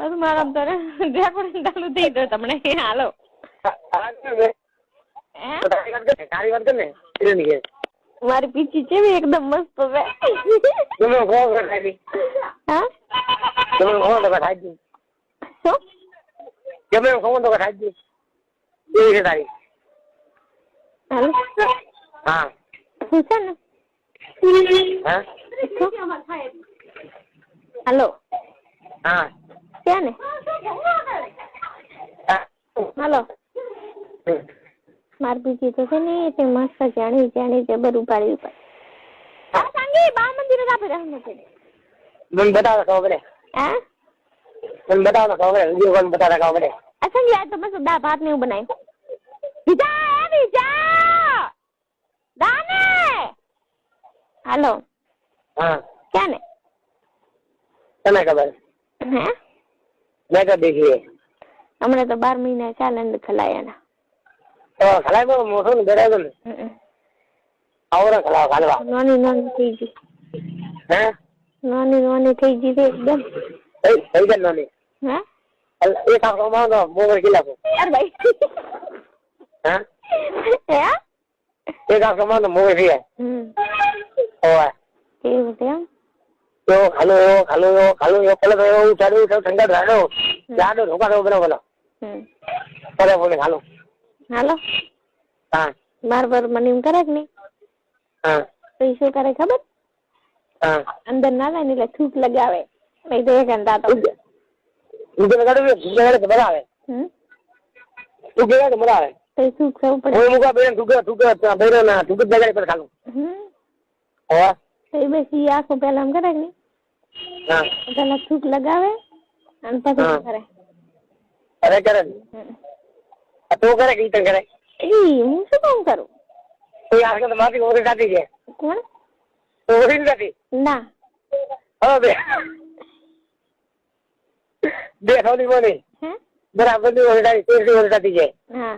ಅದು ಮಾಡಂತಾರೆ રેકોર્ડિંગ ચાલુ થઈ તો તમને હાલો હે તારી વાત કર ને એની કે મારી પીછી છે એકદમ મસ્ત છે તમે કોણ કરાવી હા તમે કોણ તો કરાવી દી શું તમે કોણ તો કરાવી દી એવી છે તારી હાલો હા શું છે ને હા હાલો હા ક્યાં ને? હાલો. મારી પીછી તો છે ને તે મસ્ત જાણી જાણી જબર ઉપાડી ઉપાડી હા સાંગી બા મંદિરે આપે રહે છે મને બતાવો ખબર પડે. હા? મને બતાવો ખબર પડે વીડિયો કોલ બતાવતા ખબર પડે. આ તો મસ્ત દા ભાત ને એવું બનાય. બીજા બીજા દાને! હાલો. હા. ક્યાં ને? તને ખબર? હે? મેં દેખીએ દેખી હમણાં તો બાર મહિના ચાલે ને ખલાયાના તો ખલાય તો મોટો ને બેરાય ને? હમ. આવો ને ખલાવ ખાલવા નાની નાની થઈ ગઈ. હે? નાની નાની થઈ ગઈ છે એકદમ. થઈ ગઈ નાની. હે? એ કામ કમાવો તો મોગર કિલ્લા પર અરે ભાઈ. હે? હે? એ કામ કમાવો તો મોગર થઈ હમ. ઓય. કેવું એમ? તો હાલો હા. મને એમ કરે કે નહીં? હા. તો એ શું કરે ખબર? હા. અંદર ના જાય ને એટલે થૂક લગાવે. નહીં તો એક અંદા તો તું લગાડું તું લગાડે મજા આવે. હમ. તું લગાડે મજા આવે. તો એ થૂક થવું પડે. હું મુકા બેન તું તું બેરો ના લગાડે પર ખાલું. હમ. હા. તો એ બેસી આખો પેલા આમ કરે ને પેલા થૂક લગાવે અને પછી કરે. અરે કરે આ તું કરે કે તને કરે? એ હું શું કામ કરું? તો યાર કે મારી ઓરી જાતી છે કોણ? ઓરી જાતી ના. હા બે. થોડી બોલી બરાબરની ઓરી જાતી તેરી ઓરી જાતી છે હા.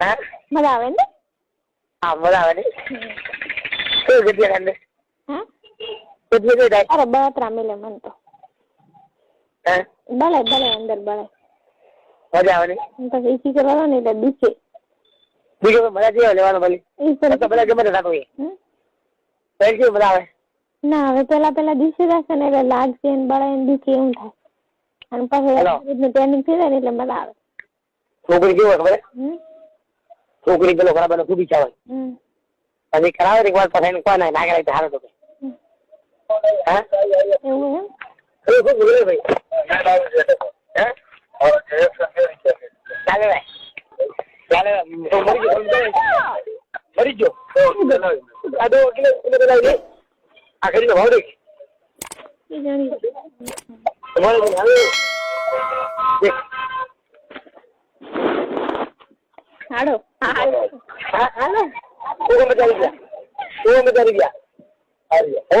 હા? મજા આવે ને? હા મજા આવે ને? શું કેટલી થાય અરે બળતરા મિલે મન તો. હા? બળે બળે અંદર બળે. મજા આવે ને પછી ઈસી કરવાનો ને એટલે દુખે બીજો મજા જેવા લેવાનો ભલે. તો બધા ગમે થતું હોય હમ? તો મજા આવે. ના હવે પેલા પેલા દિવસે જશે ને એટલે લાગશે ને બળે ને દુખે એવું થાય. અને પછી ટ્રેનિંગ થઈ જાય ને એટલે મજા આવે. છોકરી કેવું ખબર છોકરી પેલો ખરાબ ખૂબ હોય પછી કરાવે ને એક વાર પછી એને કોઈ ના ના કરાય હારો તો হ্যাঁ ভাই হ্যাঁ তাহলে ভাই তাহলে ಮರಿಜು ಅದು ಆ ಕಡೆ ಹೊರಗೆ ಹಾಡು ಹೋಗೋ ಮಜಾ ಇದೆಯಾ ಹೋಗೋ ಮಜಾ ಇದೆಯಾ ಓ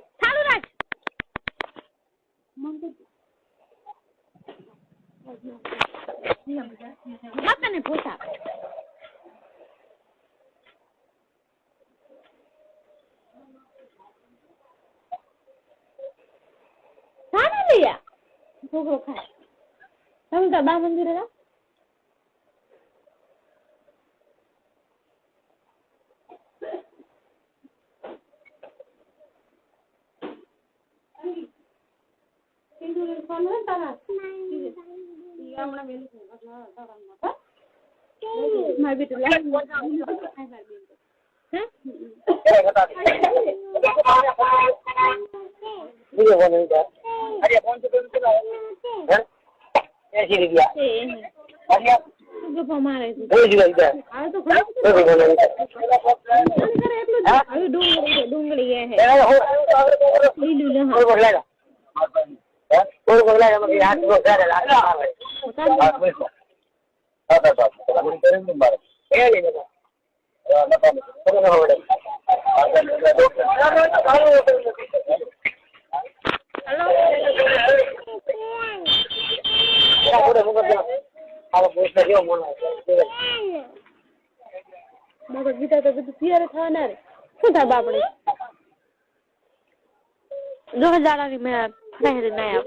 Ich hab eine Butter. Familia. Poco kai. Kamu tak bangun sendiri dah? Pintu. मैं भी डुला ये वो नहीं था अरे कौन से कौन से हैं ऐसी रह गया अरे जो पमा रहे थे भेज गई था आ तो खड़ा तो बोल रहे हैं अरे डूंगरी डूंगरी ये है लीलू ना और बोल रहा है और बोल रहा है मगर यार वो कर रहा है। તમે કેમ કેમ મારે એ લઈ લો હા નકા તમે ન હોડે બાપા ગીતા તો બધું તૈયાર થવાના રે શું થાય બાપડે જો જાડાની મેં ફરાહેરી ના આપ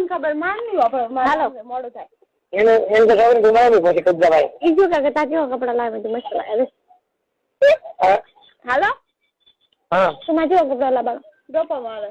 હમ, ખબર માર નહીં વાપર હાલો. મોડું થાય. એને એને તો ખબર નથી મારી પછી કબજાભાઈ ઈ જો કાકે તા કેવા કપડા લાવે તો મસ્ત લાવે હા. હાલો? હા. તમારે કેવા કપડા લાવવા ગપ્પા મારે